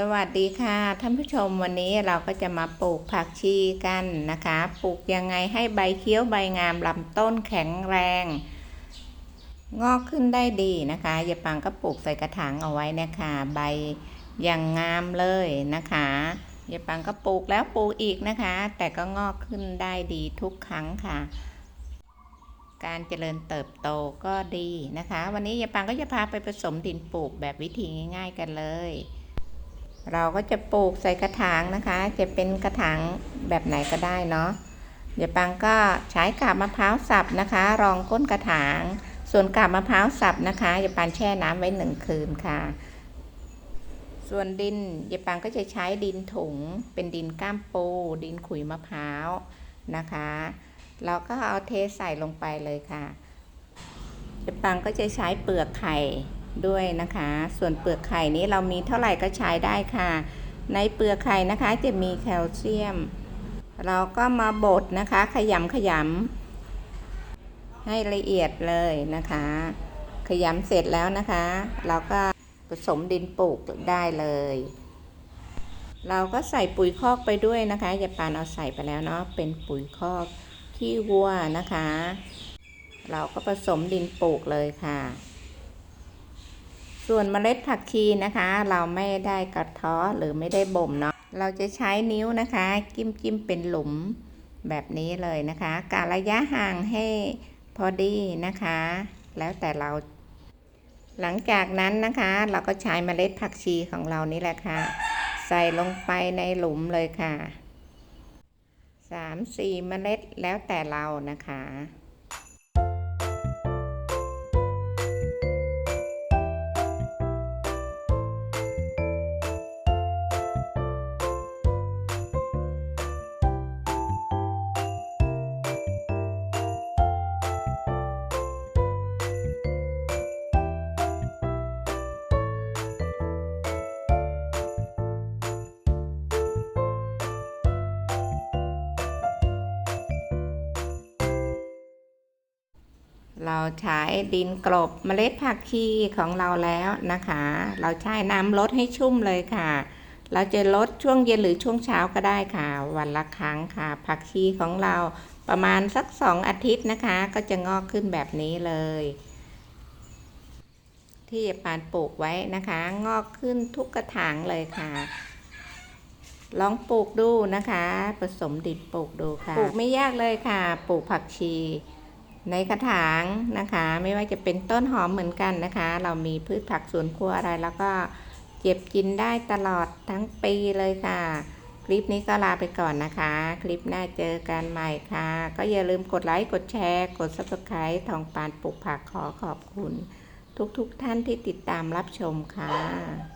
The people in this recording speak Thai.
สวัสดีค่ะท่านผู้ชมวันนี้เราก็จะมาปลูกผักชีกันนะคะ ปลูกยังไงให้ใบเขียวใบงามลำต้นแข็งแรง งอกขึ้นได้ดีนะคะยายปังก็ปลูกใส่กระถางเอาไว้นะคะใบอย่างงามเลยนะคะยายปังก็ปลูกแล้วปลูกอีกนะคะ แต่ก็งอกขึ้นได้ดีทุกครั้งค่ะ การเจริญเติบโตก็ดีนะคะ วันนี้ยายปังก็จะพาไปผสมดินปลูกแบบวิธีง่าย ๆ กันเลย เราก็จะปลูกใส่กระถางนะคะ จะเป็นกระถางแบบไหนก็ได้เนาะยายปังก็ใช้กาบมะพร้าวสับนะคะ รองก้นกระถาง ส่วนกาบมะพร้าวสับนะคะยายปังแช่น้ำไว้หนึ่งคืนค่ะ ส่วนดินยายปังก็จะใช้ดินถุง เป็นดินก้ามปู ดินขุยมะพร้าวนะคะเราก็เอาเทใส่ลงไปเลยค่ะยายปังก็จะใช้เปลือกไข่ ด้วยนะคะ ส่วนเปลือกไข่นี้เรามีเท่าไหร่ก็ใช้ได้ค่ะ ในเปลือกไข่นะคะจะมีแคลเซียม เราก็มาบดนะคะ ขยำขยำให้ละเอียดเลยนะคะ ขยำเสร็จแล้วนะคะ เราก็ผสมดินปลูกได้เลย เราก็ใส่ปุ๋ยคอกไปด้วยนะคะยาปานเอาใส่ไปแล้วเนาะเป็นปุ๋ยคอกขี้วัวนะคะ เราก็ผสมดินปลูกเลยค่ะ ส่วนเมล็ดผักชีนะคะ เราไม่ได้กระเทาะหรือไม่ได้บ่มเนาะเราจะใช้นิ้วนะคะ จิ้มจิ้มเป็นหลุมแบบนี้เลยนะคะการระยะห่างให้พอดีนะคะ แล้วแต่เรา หลังจากนั้นนะคะ เราก็ใช้เมล็ดผักชีของเรานี่แหละค่ะ ใส่ลงไปในหลุมเลยค่ะสามสี่เมล็ดแล้วแต่เรานะคะ เราใช้ดินกลบเมล็ดผักชีของเราแล้วนะคะ เราใช้น้ำลดให้ชุ่มเลยค่ะ เราจะลดช่วงเย็นหรือช่วงเช้าก็ได้ค่ะ วันละครั้งค่ะ ผักชีของเราประมาณสักสองอาทิตย์นะคะ ก็จะงอกขึ้นแบบนี้เลย ที่ปานปลูกไว้นะคะ งอกขึ้นทุกกระถางเลยค่ะลองปลูกดูนะคะ ผสมดินปลูกดูค่ะ ปลูกไม่ยากเลยค่ะ ปลูกผักชี ในกระถางนะคะ ไม่ว่าจะเป็นต้นหอมเหมือนกันนะคะ เรามีพืชผักสวนครัวอะไรแล้วก็เก็บกินได้ตลอดทั้งปีเลยค่ะ คลิปนี้ก็ลาไปก่อนนะคะ คลิปหน้าเจอกันใหม่ค่ะ ก็อย่าลืมกดไลค์กดแชร์ กด subscribe ทองปานปลูกผักขอขอบคุณ ทุกๆทท่านที่ติดตามรับชมค่ะ